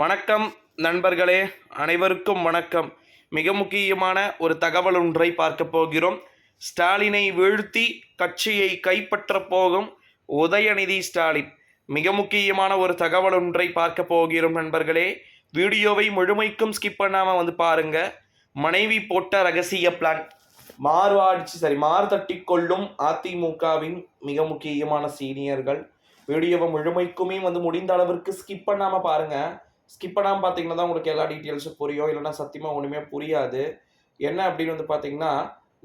வணக்கம் நண்பர்களே. அனைவருக்கும் வணக்கம். மிக முக்கியமான ஒரு தகவல் ஒன்றை பார்க்க போகிறோம். ஸ்டாலினை வீழ்த்தி கட்சியை கைப்பற்றப் போகும் உதயநிதி ஸ்டாலின். மிக முக்கியமான ஒரு தகவல் ஒன்றை பார்க்க போகிறோம் நண்பர்களே. வீடியோவை முழுமைக்கும் ஸ்கிப் பண்ணாமல் வந்து பாருங்க. மனைவி போட்ட ரகசிய பிளான் மாறுவாடிச்சு சரி மாறு தட்டி கொள்ளும் அதிமுகவின் மிக முக்கியமான சீனியர்கள். வீடியோவை முழுமைக்குமே வந்து முடிந்த அளவிற்கு ஸ்கிப் பண்ணாமல் பாருங்கள் ஸ்கிப் பண்ணாமல் பார்த்தீங்கன்னா தான் உங்களுக்கு எல்லா டீட்டெயில்ஸும் புரியும். இல்லைன்னா சத்தியமாக ஒன்றுமே புரியாது. என்ன அப்படின்னு வந்து பார்த்தீங்கன்னா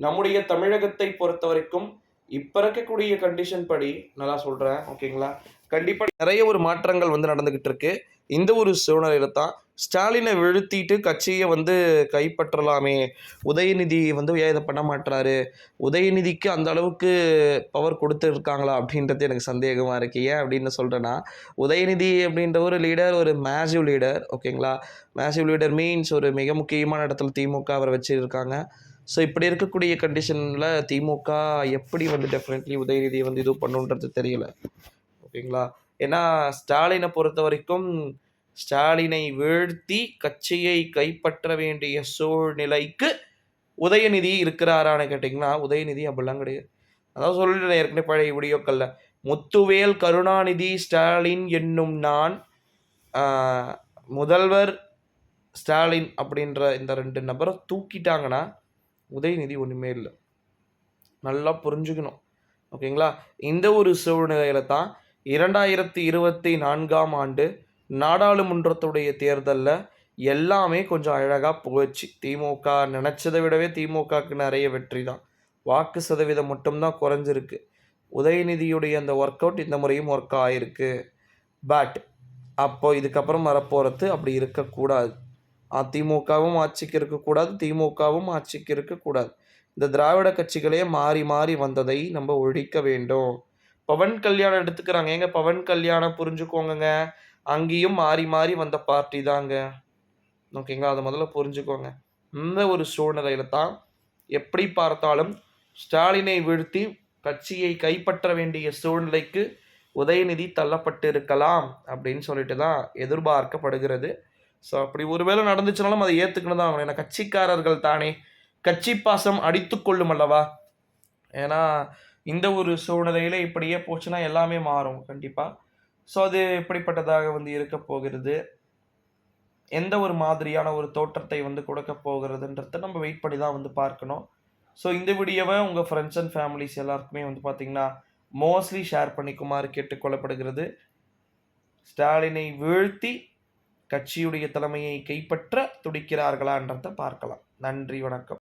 நம்முடைய தமிழகத்தை பொறுத்த வரைக்கும் இப்போ இருக்கக்கூடிய கண்டிஷன் படி நல்லா சொல்கிறேன் ஓகேங்களா கண்டிப்பாக நிறைய ஒரு மாற்றங்கள் வந்து நடந்துக்கிட்டு இருக்கு. இந்த ஒரு சூழ்நிலையில தான் ஸ்டாலினை வீழ்த்திட்டு கட்சியை வந்து கைப்பற்றலாமே. உதயநிதி வந்து ஏன் இதை பண்ண மாட்டுறாரு உதயநிதிக்கு அந்த அளவுக்கு பவர் கொடுத்துருக்காங்களா அப்படின்றது எனக்கு சந்தேகமாக இருக்கு. ஏன் அப்படின்னு சொல்கிறேன்னா உதயநிதி அப்படின்ற ஒரு லீடர் ஒரு மேசிவ் லீடர் ஓகேங்களா? மேசிவ் லீடர் மீன்ஸ் ஒரு மிக முக்கியமான இடத்துல திமுக அவரை வச்சுருக்காங்க. ஸோ இப்படி இருக்கக்கூடிய கண்டிஷனில் திமுக எப்படி வந்து டெஃபினெட்லி உதயநிதியை வந்து இது பண்ணுன்றது தெரியல. ஓகேங்களா? ஏன்னா ஸ்டாலினை பொறுத்த வரைக்கும் ஸ்டாலினை வீழ்த்தி கட்சியை கைப்பற்ற வேண்டிய சூழ்நிலைக்கு உதயநிதி இருக்கிறாரான்னு கேட்டிங்கன்னா உதயநிதி அப்படிலாம் கிடையாது. அதான் சொல்லிட்டேன் ஏற்கனவே பழைய வீடியோக்கல்ல முத்துவேல் கருணாநிதி ஸ்டாலின் என்னும் நான் முதல்வர் ஸ்டாலின் அப்படின்ற இந்த ரெண்டு நபரை தூக்கிட்டாங்கன்னா உதயநிதி ஒன்றுமே இல்லை. நல்லா புரிஞ்சுக்கணும். ஓகேங்களா? இந்த ஒரு சூழ்நிலையில தான் இரண்டாயிரத்தி இருபத்தி நான்காம் ஆண்டு நாடாளுமன்றத்துடைய தேர்தலில் எல்லாமே கொஞ்சம் அழகாக போச்சு. திமுக நினச்சதை விடவே திமுகக்கு நிறைய வெற்றி தான். வாக்கு சதவீதம் மட்டும்தான் குறைஞ்சிருக்கு. உதயநிதியுடைய அந்த ஒர்க் அவுட் இந்த முறையும் ஒர்க் ஆகிருக்கு பட் அப்போ இதுக்கப்புறம் வரப்போகிறது அப்படி இருக்கக்கூடாது. அதிமுகவும் ஆட்சிக்கு இருக்கக்கூடாது திமுகவும் ஆட்சிக்கு இருக்கக்கூடாது. இந்த திராவிட கட்சிகளே மாறி மாறி வந்ததை நம்ம ஒழிக்க வேண்டும். பவன் கல்யாணம் எடுத்துக்கிறாங்க. ஏங்க பவன் கல்யாணம் புரிஞ்சுக்கோங்கங்க. அங்கேயும் மாறி மாறி வந்த பார்ட்டி தாங்க. ஓகேங்களா? அதை முதல்ல புரிஞ்சுக்கோங்க. இந்த ஒரு சூழ்நிலையில தான் எப்படி பார்த்தாலும் ஸ்டாலினை வீழ்த்தி கட்சியை கைப்பற்ற வேண்டிய சூழ்நிலைக்கு உதயநிதி தள்ளப்பட்டு இருக்கலாம் அப்படின்னு சொல்லிட்டு தான் எதிர்பார்க்கப்படுகிறது. ஸோ அப்படி ஒருவேளை நடந்துச்சுனாலும் அதை ஏற்றுக்கணும் தான் ஆகணும். ஏன்னா கட்சிக்காரர்கள் தானே. கட்சி பாசம் அடித்து கொள்ளும் அல்லவா? ஏன்னா இந்த ஒரு சூழ்நிலையில் இப்படியே போச்சுன்னா எல்லாமே மாறும் கண்டிப்பாக ஸோ அது எப்படிப்பட்டதாக வந்து இருக்க போகிறது? எந்த ஒரு மாதிரியான ஒரு தோற்றத்தை வந்து கொடுக்க போகிறதுன்றத நம்ம வெயிட் பண்ணி தான் வந்து பார்க்கணும். ஸோ இந்த வீடியோவை உங்கள் ஃப்ரெண்ட்ஸ் அண்ட் ஃபேமிலிஸ் எல்லாருக்குமே வந்து பார்த்தீங்கன்னா மோஸ்ட்லி ஷேர் பண்ணிக்குமாறு கேட்டுக்கொள்ளப்படுகிறது. ஸ்டாலினை வீழ்த்தி கட்சியுடைய தலைமையை கைப்பற்ற துடிக்கிறார்களான்றதை பார்க்கலாம். நன்றி வணக்கம்.